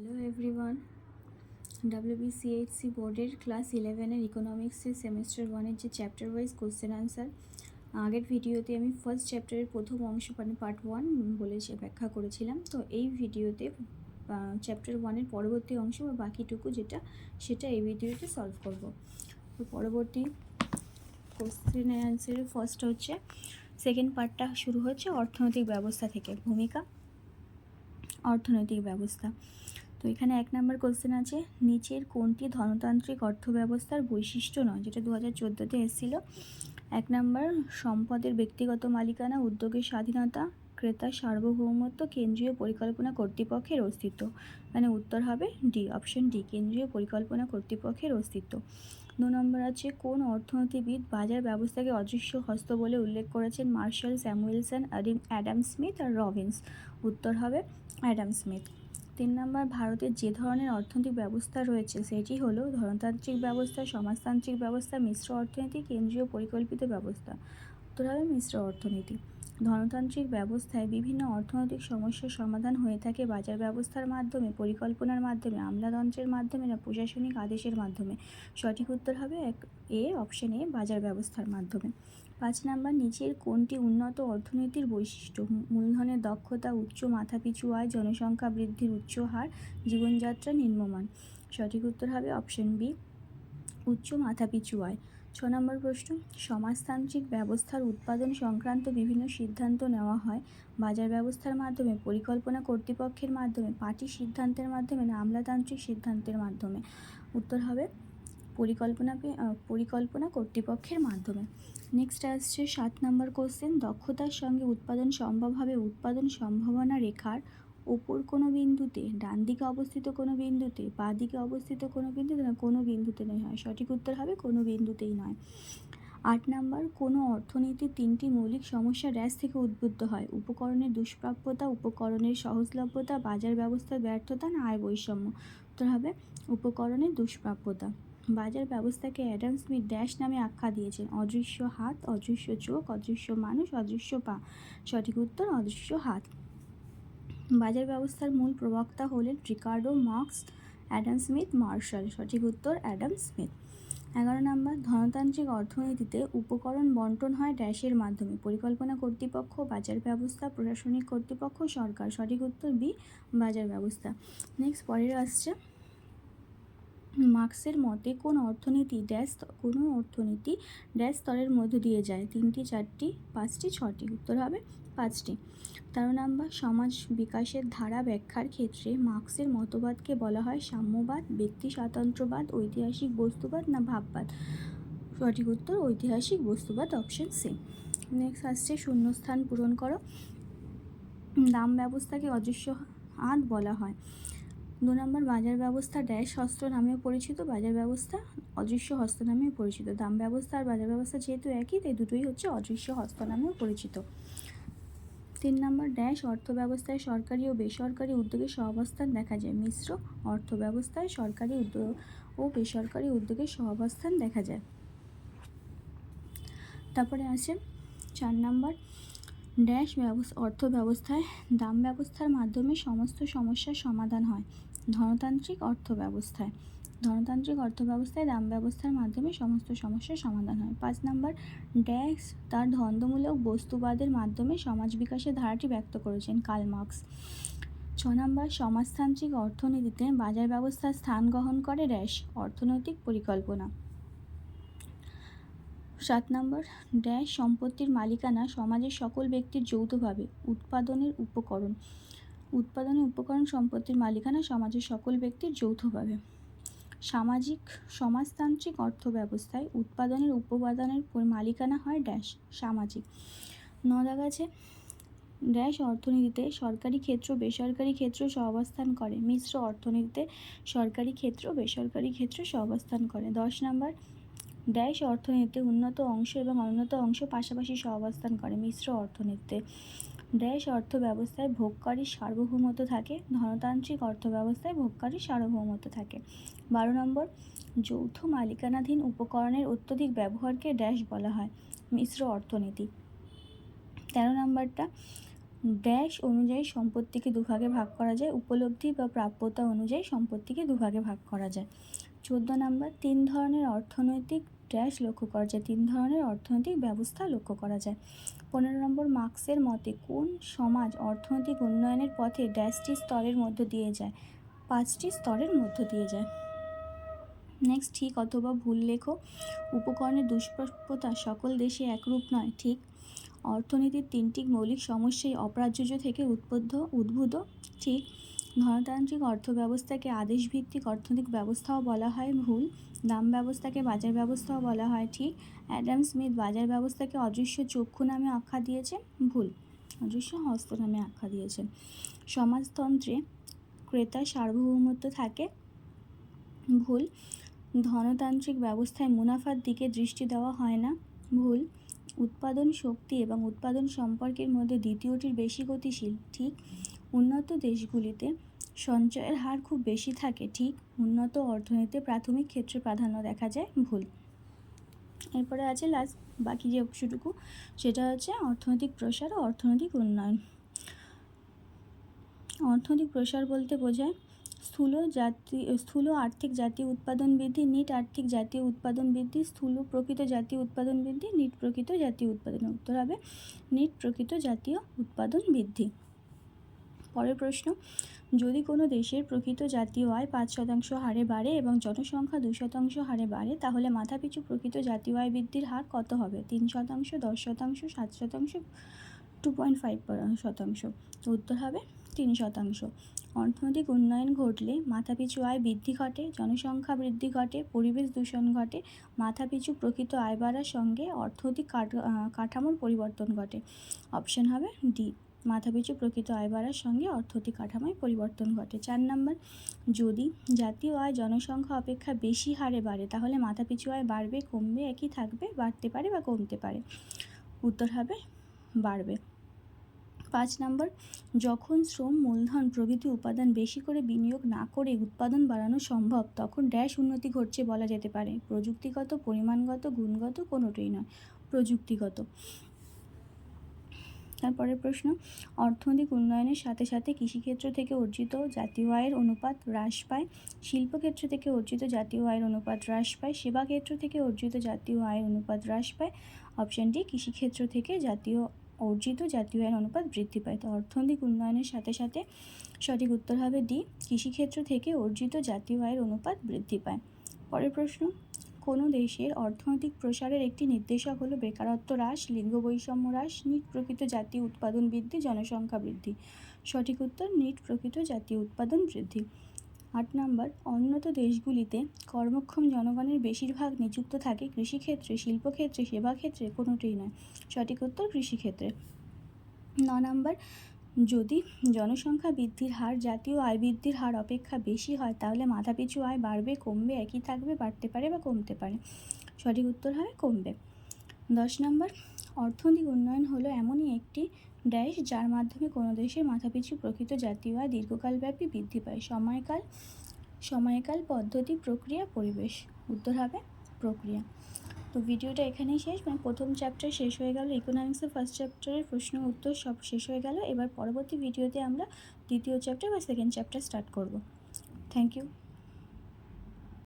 Hello everyone ডাব্লিউবিসিএইচসি বোর্ডের class ইলেভেনের ইকোনমিক্সের semester ওয়ানের যে চ্যাপ্টার ওয়াইজ কোশ্চেন আনসার আগের ভিডিওতে আমি ফার্স্ট চ্যাপ্টারের প্রথম অংশ মানে পার্ট ওয়ান বলেছি ব্যাখ্যা করেছিলাম। তো এই ভিডিওতে চ্যাপ্টার ওয়ানের পরবর্তী অংশ বা বাকিটুকু যেটা, সেটা এই ভিডিওতে সলভ করব। তো পরবর্তী কোশ্চেন অ্যান্সারের ফার্স্ট হচ্ছে সেকেন্ড পার্টটা শুরু হচ্ছে অর্থনৈতিক ব্যবস্থা থেকে। ভূমিকা, অর্থনৈতিক ব্যবস্থা। তো এখানে এক নম্বর কোশ্চেন আছে, নিচের কোনটি ধনতান্ত্রিক অর্থব্যবস্থার বৈশিষ্ট্য নয়? যেটা দু হাজার চোদ্দোতে এসেছিল। এক নম্বর, সম্পদের ব্যক্তিগত মালিকানা, উদ্যোগের স্বাধীনতা ক্রেতার সার্বভৌমত্ব, কেন্দ্রীয় পরিকল্পনা কর্তৃপক্ষের অস্তিত্ব। মানে উত্তর হবে ডি অপশন ডি কেন্দ্রীয় পরিকল্পনা কর্তৃপক্ষের অস্তিত্ব। দু নম্বর আছে, কোন অর্থনীতিবিদ বাজার ব্যবস্থাকে অদৃশ্য হস্ত বলে উল্লেখ করেছেন? মার্শাল স্যামুয়েলসন অ্যাডাম স্মিথ আর রবিন্স। উত্তর হবে অ্যাডাম স্মিথ। তিন নম্বর, ভারতের যে ধরনের অর্থনৈতিক ব্যবস্থা রয়েছে, সেটি হলো ধনতান্ত্রিক ব্যবস্থা, সমাজতান্ত্রিক ব্যবস্থা, মিশ্র অর্থনীতি, কেন্দ্রীয় পরিকল্পিত ব্যবস্থা। উত্তর হবে মিশ্র অর্থনীতি। ধনতান্ত্রিক ব্যবস্থায় বিভিন্ন অর্থনৈতিক সমস্যার সমাধান হয়ে থাকে বাজার ব্যবস্থার মাধ্যমে, পরিকল্পনার মাধ্যমে, আমলাতন্ত্রের মাধ্যমে না প্রশাসনিক আদেশের মাধ্যমে। সঠিক উত্তর হবে এক এ অপশন এ, বাজার ব্যবস্থার মাধ্যমে। পাঁচ নাম্বার, নিচের কোনটি উন্নত অর্থনীতির বৈশিষ্ট্য? মূলধনের দক্ষতা, উচ্চ মাথাপিছু আয়, জনসংখ্যা বৃদ্ধির উচ্চ হার, জীবনযাত্রা নিম্নমান। সঠিক উত্তর হবে অপশন বি উচ্চ মাথাপিছু আয়। ছ নম্বর প্রশ্ন, সমাজতান্ত্রিক ব্যবস্থার উৎপাদন সংক্রান্ত বিভিন্ন সিদ্ধান্ত নেওয়া হয়। বাজার ব্যবস্থার মাধ্যমে, পরিকল্পনা কর্তৃপক্ষের মাধ্যমে, পার্টি সিদ্ধান্তের মাধ্যমে না, আমলাতান্ত্রিক সিদ্ধান্তের মাধ্যমে। উত্তর হবে, পরিকল্পনা পরিকল্পনা কর্তৃপক্ষের মাধ্যমে। নেক্সট আসছে সাত নম্বর কোশ্চেন দক্ষতার সঙ্গে উৎপাদন সম্ভব হবে, উৎপাদন সম্ভাবনা রেখার ওপর কোনো বিন্দুতে, ডান দিকে অবস্থিত কোনো বিন্দুতে, বা দিকে অবস্থিত কোনো বিন্দুতে না, কোনো বিন্দুতে নয়, হয়। সঠিক উত্তর হবে কোনো বিন্দুতেই নয়। আট নাম্বার, কোনো অর্থনীতির তিনটি মৌলিক সমস্যা ড্যাশ থেকে উদ্বুদ্ধ হয়। উপকরণের দুষ্প্রাপ্যতা, উপকরণের সহজলভ্যতা, বাজার ব্যবস্থার ব্যর্থতা না আয় বৈষম্য? উত্তর হবে উপকরণের দুষ্প্রাপ্যতা। বাজার ব্যবস্থাকে অ্যাডাম স্মিথ ড্যাশ নামে আখ্যা দিয়েছেন। অদৃশ্য হাত, অদৃশ্য চোখ, অদৃশ্য মানুষ, অদৃশ্য পা। সঠিক উত্তর, অদৃশ্য হাত। বাজার ব্যবস্থার মূল প্রবক্তা হলেন Ricardo Marx, Adam Smith, Marshall. সঠিক উত্তর, অ্যাডাম স্মিথ। এগারো নম্বর, ধনতান্ত্রিক অর্থনীতিতে উপকরণ বন্টন হয় ড্যাশের মাধ্যমে। পরিকল্পনা কর্তৃপক্ষ, বাজার ব্যবস্থা, প্রশাসনিক কর্তৃপক্ষ, সরকার। সঠিক উত্তর, বি, বাজার ব্যবস্থা। নেক্সট, পরের আসছে। মার্কসের মতে, কোন অর্থনীতি ড্যাশ কোনো অর্থনীতি ড্যাশ স্তরের মধ্য দিয়ে যায়? তিনটি, চারটি, পাঁচটি, ছটি। উত্তর হবে পাঁচটি। তেরো নাম্বার, সমাজ বিকাশের ধারা ব্যাখ্যার ক্ষেত্রে মার্কসের মতবাদকে বলা হয় সাম্যবাদ, ব্যক্তি স্বাতন্ত্র্যবাদ ঐতিহাসিক বস্তুবাদ না ভাববাদ? সঠিক উত্তর, ঐতিহাসিক বস্তুবাদ অপশন সি নেক্সট আসছে, শূন্যস্থান পূরণ করো। দাম ব্যবস্থাকে অদৃশ্য হাত বলা হয়। দু নম্বর, বাজার ব্যবস্থা ড্যাশ হস্ত নামেও পরিচিত, বাজার ব্যবস্থা অদৃশ্য হস্ত নামেও পরিচিত। দাম ব্যবস্থা আর বাজার ব্যবস্থা যেহেতু একই, তাই দুটোই হচ্ছে অদৃশ্য হস্ত নামেও পরিচিত। তিন নম্বর ড্যাশ অর্থ ব্যবস্থায় সরকারি ও বেসরকারি উদ্যোগের সহাবস্থান দেখা যায়। মিশ্র অর্থ ব্যবস্থায় সরকারি উদ্যোগ ও বেসরকারি উদ্যোগের সহাবস্থান দেখা যায়। তারপরে আছে চার নম্বর ড্যাশ ব্যবস্থা অর্থ ব্যবস্থায় দাম ব্যবস্থার মাধ্যমে সমস্ত সমস্যার সমাধান হয়। ধনতান্ত্রিক অর্থ ব্যবস্থায় ধনতান্ত্রিক অর্থ ব্যবস্থায় দাম ব্যবস্থার মাধ্যমে সমস্ত সমস্যার সমাধান হয়। পাঁচ নম্বর ড্যাশ তার ধন্দমূলক বস্তুবাদের মাধ্যমে সমাজ বিকাশের ধারাটি ব্যক্ত করেছেন কার্ল মার্কস। ছ নম্বর, সমাজতান্ত্রিক অর্থনীতিতে বাজার ব্যবস্থার স্থান গ্রহণ করে ড্যাশ অর্থনৈতিক পরিকল্পনা। সাত নম্বর ড্যাশ সম্পত্তির মালিকানা সমাজের সকল ব্যক্তির যৌথভাবে, উৎপাদনের উপকরণ। উৎপাদনের উপকরণ সম্পত্তির মালিকানা সমাজের সকল ব্যক্তির যৌথভাবে। সামাজিক সমাজতান্ত্রিক অর্থ ব্যবস্থায় উৎপাদনের উপাদানের মালিকানা হয় ড্যাশ, সামাজিক। ন ড্যাশ অর্থনীতিতে সরকারি ক্ষেত্র, বেসরকারি ক্ষেত্র সহাবস্থান করে। মিশ্র অর্থনীতিতে সরকারি ক্ষেত্র, বেসরকারি ক্ষেত্র সহাবস্থান করে। দশ নম্বর, ড্যাশ অর্থনীতিতে উন্নত অংশ এবং অনুন্নত অংশ পাশাপাশি সহাবস্থান করে। মিশ্র অর্থনীতিতে ড্যাশ অর্থ ব্যবস্থায় ভোগকারীর সার্বভৌমত্ব থাকে, ধনতান্ত্রিক অর্থ ব্যবস্থায় ভোগকারীর সার্বভৌমত্ব থাকে। বারো নম্বর, যৌথ মালিকানাধীন উপকরণের অত্যধিক ব্যবহারকে ড্যাশ বলা হয়, মিশ্র অর্থনীতি। তেরো নম্বরটা, ড্যাশ অনুযায়ী সম্পত্তিকে দুভাগে ভাগ করা যায়, উপলব্ধি বা প্রাপ্যতা অনুযায়ী সম্পত্তিকে দুভাগে ভাগ করা যায়। চোদ্দ নাম্বার, তিন ধরনের অর্থনৈতিক ড্যাশ লক্ষ্য করা যায়। তিন ধরনের অর্থনৈতিক ব্যবস্থা লক্ষ্য করা যায়। পনেরো নম্বর, মার্ক্সের মতে কোন সমাজ অর্থনৈতিক উন্নয়নের পথে ড্যাশটি স্তরের মধ্য দিয়ে যায়? পাঁচটি স্তরের মধ্য দিয়ে যায়। নেক্সট ঠিক অথবা ভুল লেখো। উপকরণের দুষ্প্রাপ্যতা সকল দেশে একরূপ নয়, ঠিক? অর্থনীতির তিনটি মৌলিক সমস্যাই অপ্রাচুর্য থেকে উদ্বুদ্ধ উদ্ভূত, ঠিক? ধনতান্ত্রিক অর্থব্যবস্থাকে আদেশভিত্তিক অর্থনৈতিক ব্যবস্থাও বলা হয়, ভুল। দাম ব্যবস্থাকে বাজার ব্যবস্থাও বলা হয়, ঠিক। অ্যাডাম স্মিথ বাজার ব্যবস্থাকে অদৃশ্য চক্ষু নামে আখ্যা দিয়েছে, ভুল। অদৃশ্য হস্ত নামে আখ্যা দিয়েছে। সমাজতন্ত্রে ক্রেতার সার্বভৌমত্ব থাকে, ভুল। ধনতান্ত্রিক ব্যবস্থায় মুনাফার দিকে দৃষ্টি দেওয়া হয় না, ভুল। উৎপাদন শক্তি এবং উৎপাদন সম্পর্কের মধ্যে দ্বিতীয়টির বেশি গতিশীল, ঠিক। উন্নত দেশগুলিতে সঞ্চয়ের হার খুব বেশি থাকে, ঠিক? উন্নত অর্থনীতিতে প্রাথমিক ক্ষেত্রে প্রাধান্য দেখা যায় ভুল। এরপরে আছে লাস্ট বাকি যে অংশটুকু, সেটা হচ্ছে অর্থনৈতিক প্রসার ও অর্থনৈতিক উন্নয়ন। অর্থনৈতিক প্রসার বলতে বোঝায় স্থূল জাতি, স্থূল আর্থিক জাতীয় উৎপাদন বৃদ্ধি, নিট আর্থিক জাতীয় উৎপাদন বৃদ্ধি, স্থূল প্রকৃত জাতীয় উৎপাদন বৃদ্ধি, নিট প্রকৃত জাতীয় উৎপাদন। উত্তর হবে নিট প্রকৃত জাতীয় উৎপাদন বৃদ্ধি। পরের প্রশ্ন যদি কোনো দেশের প্রকৃত জাতীয় আয় পাঁচ শতাংশ হারে বাড়ে এবং জনসংখ্যা দু শতাংশ হারে বাড়ে, তাহলে মাথাপিছু প্রকৃত জাতীয় আয় বৃদ্ধির হার কত হবে? তিন শতাংশ, দশ শতাংশ, সাত শতাংশ টু পয়েন্ট ফাইভ শতাংশ। উত্তর হবে তিন শতাংশ। অর্থনৈতিক উন্নয়ন ঘটলে মাথাপিছু আয় বৃদ্ধি ঘটে, জনসংখ্যা বৃদ্ধি ঘটে, পরিবেশ দূষণ ঘটে, মাথাপিছু প্রকৃত আয় বাড়ার সঙ্গে অর্থনৈতিক কাঠামোর পরিবর্তন ঘটে। অপশন হবে ডি মাথাপিছু প্রকৃত আয় বাড়ার সঙ্গে অর্থনৈতিক কাঠামোয় পরিবর্তন ঘটে। চার নম্বর, যদি জাতীয় আয় জনসংখ্যা অপেক্ষা বেশি হারে বাড়ে, তাহলে মাথাপিছু আয় বাড়বে, কমবে, একই থাকবে, বাড়তে পারে বা কমতে পারে। উত্তর হবে, বাড়বে। পাঁচ নম্বর, যখন শ্রম, মূলধন, প্রভৃতি উপাদান বেশি করে বিনিয়োগ না করে উৎপাদন বাড়ানো সম্ভব, তখন ড্যাশ উন্নতি ঘটছে বলা যেতে পারে। প্রযুক্তিগত, পরিমাণগত, গুণগত কোনোটাই নয়, প্রযুক্তিগত। তারপরের প্রশ্ন, অর্থনৈতিক উন্নয়নের সাথে সাথে কৃষিক্ষেত্র থেকে অর্জিত জাতীয় আয়ের অনুপাত হ্রাস পায়, শিল্পক্ষেত্র থেকে অর্জিত জাতীয় আয়ের অনুপাত হ্রাস পায় সেবা ক্ষেত্র থেকে অর্জিত জাতীয় আয়ের অনুপাত হ্রাস পায় অপশান ডি কৃষিক্ষেত্র থেকে জাতীয়, অর্জিত জাতীয় আয়ের অনুপাত বৃদ্ধি পায়। তো অর্থনৈতিক উন্নয়নের সাথে সাথে সঠিক উত্তর হবে ডি কৃষিক্ষেত্র থেকে অর্জিত জাতীয় আয়ের অনুপাত বৃদ্ধি পায়। পরের প্রশ্ন কোনো দেশের অর্থনৈতিক প্রসারের একটি নির্দেশক হলো বেকারত্ব হ্রাস, লিঙ্গ বৈষম্য হ্রাস, নিট প্রকৃত জাতীয় উৎপাদন বৃদ্ধি, জনসংখ্যা বৃদ্ধি। সঠিক উত্তর, নিট প্রকৃত জাতীয় উৎপাদন বৃদ্ধি। আট নম্বর উন্নত দেশগুলিতে কর্মক্ষম জনগণের বেশিরভাগ নিযুক্ত থাকে কৃষিক্ষেত্রে, শিল্পক্ষেত্রে, সেবাক্ষেত্রে, কোনোটিই নয়। সঠিক উত্তর, কৃষিক্ষেত্রে। ন নম্বর যদি জনসংখ্যা বৃদ্ধির হার জাতীয় আয় বৃদ্ধির হার অপেক্ষা বেশি হয়, তাহলে মাথাপিছু আয় বাড়বে, কমবে, একই থাকবে, বাড়তে পারে বা কমতে পারে। সঠিক উত্তর হবে কমবে। দশ নম্বর, অর্থনৈতিক উন্নয়ন হলো এমনই একটি ড্যাশ যার মাধ্যমে কোনো দেশের মাথাপিছু প্রকৃত জাতীয় আয় দীর্ঘকালব্যাপী বৃদ্ধি পায়। সময়কাল সময়কাল পদ্ধতি, প্রক্রিয়া, পরিবেশ। উত্তর হবে প্রক্রিয়া। তো ভিডিওটা এখানেই শেষ। মানে প্রথম চ্যাপ্টার শেষ হয়ে গেল ইকোনমিক্সের ফার্স্ট চ্যাপ্টারের প্রশ্ন উত্তর সব শেষ হয়ে গেল। এবার পরবর্তী ভিডিওতে আমরা দ্বিতীয় চ্যাপ্টার বা সেকেন্ড চ্যাপ্টার স্টার্ট করব। Thank you